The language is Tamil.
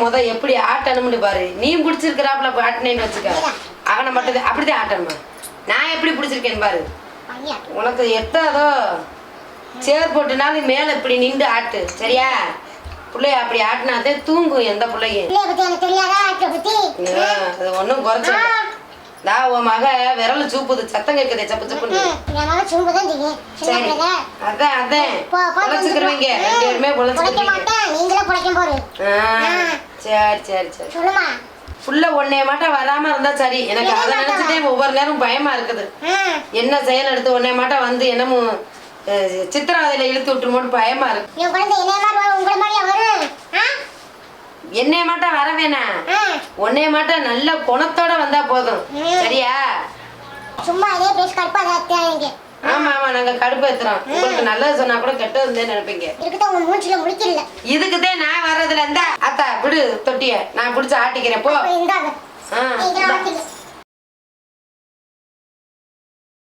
முத எப்படி ஆட்டணும்னு பாரு? நீ பிடிச்சிருக்கிறாப்புல ஆட்டினேன்னு வச்சுக்க. அவனை மட்டும் அப்படிதான் ஆட்டணுமா நான் எப்படி பிடிச்சிருக்கேன்னு பாரு. உனக்கு எட்டாதோ? சேர் போட்டுனாலும் மேல இப்படி நின்று ஆட்டு சரியா? பிள்ளைய அப்படி ஆட்டினாதே தூங்கும் எந்த பிள்ளையும். அது ஒன்றும் குறைச்சல தா உன் மக விரல் சூப்புது சத்தம் கேட்குதே சப்பு சப்புன்னு. சரி. அதான் அதான். பொழைச்சிக்கிறவங்க ரெண்டு பேருமே பொழைக்கும் போரு சரி சரி சரி. சொல்லுமா. புள்ள ஒன்னே மாட்டம் வராம இருந்தா சரி. எனக்கு அதை நினைச்சிட்டே ஒவ்வொரு நேரம் பயமா இருக்குது. என்ன செயல் எடுத்து ஒன்னே மாட்டம் வந்து என்னமோ சித்திரவதையில இழுத்து விட்டுருமோன்னு பயமா இருக்கு? என்னைய மாட்டம் வர. வேணாம் ஒன்னே மாட்டம் நல்ல குணத்தோட வந்தா போதும். சரியா? சும்மா அதே பேசி கடுப்பா நாங்க கடுப்பு ஏத்துறோம். உங்களுக்கு நல்லது சொன்னா கூட கெட்டது நினைப்பீங்க. இருக்குதான் உங்க மூஞ்சில முடிக்கல இதுக்குதே நான் வர்றதுல இருந்தா அத்தா விடு தொட்டிய. நான் பிடிச்சு ஆட்டிக்கிறேன் போ.